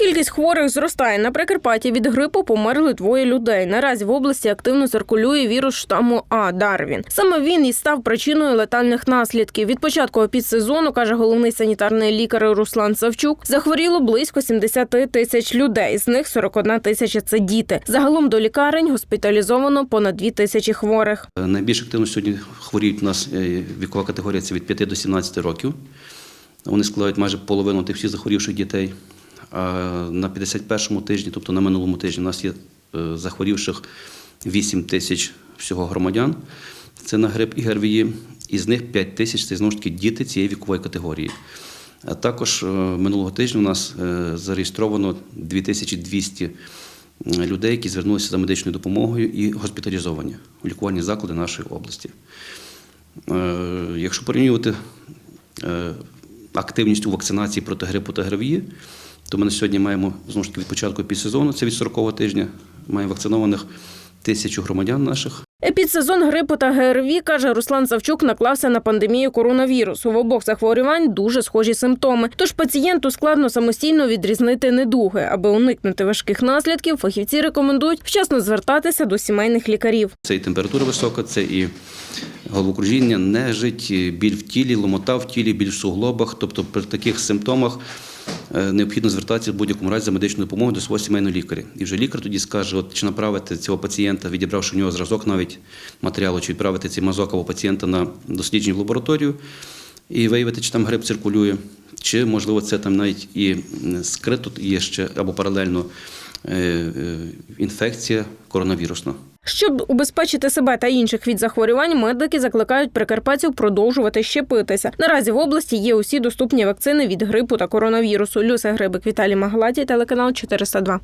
Кількість хворих зростає. На Прикарпатті від грипу померли двоє людей. Наразі в області активно циркулює вірус штаму А Дарвін. Саме він і став причиною летальних наслідків. Від початку підсезону, каже головний санітарний лікар Руслан Савчук, захворіло близько 70 тисяч людей. З них 41 тисяча це діти. Загалом до лікарень госпіталізовано понад 2 тисячі хворих. Найбільш активно сьогодні хворіють у нас е, вікова категорія це від 5 до 17 років. Вони складають майже половину тих всіх захворівших дітей. На 51-му тижні, тобто на минулому тижні, у нас є е, захворівших 8 тисяч всього громадян. Це на грип і ГРВІ. Із них 5 тисяч це знову ж таки діти цієї вікової категорії. А також е, минулого тижня у нас е, зареєстровано 2200 людей, які звернулися за медичною допомогою і госпіталізовані у лікувальні заклади нашої області. Якщо порівнювати активність у вакцинації проти грипу та ГРВІ, то ми на сьогодні маємо знову ж таки від початку підсезону, це від 40-го тижня, маємо вакцинованих тисячу громадян наших. Епідсезон грипу та ГРВІ, каже Руслан Савчук, наклався на пандемію коронавірусу. В обох захворювань дуже схожі симптоми. Тож пацієнту складно самостійно відрізнити недуги. Аби уникнути важких наслідків, фахівці рекомендують вчасно звертатися до сімейних лікарів. Це і температура висока, це і головокружіння, нежить, біль в тілі, ломота в тілі, біль в суглобах. Тобто при таких симптомах необхідно звертатися в будь-якому разі за медичною допомогою до свого сімейного лікаря. І вже лікар тоді скаже, от, чи направити цього пацієнта, відібравши в нього зразок навіть матеріалу, чи відправити цей мазок або пацієнта на дослідження в лабораторію і виявити, чи там грип циркулює, чи можливо це там навіть і скрито є ще або паралельно е, е, інфекція коронавірусна. Щоб убезпечити себе та інших від захворювань, медики закликають прикарпатців продовжувати щепитися. Наразі в області є усі доступні вакцини від грипу та коронавірусу. Люся Грибик, Віталій Магладій, телеканал 402.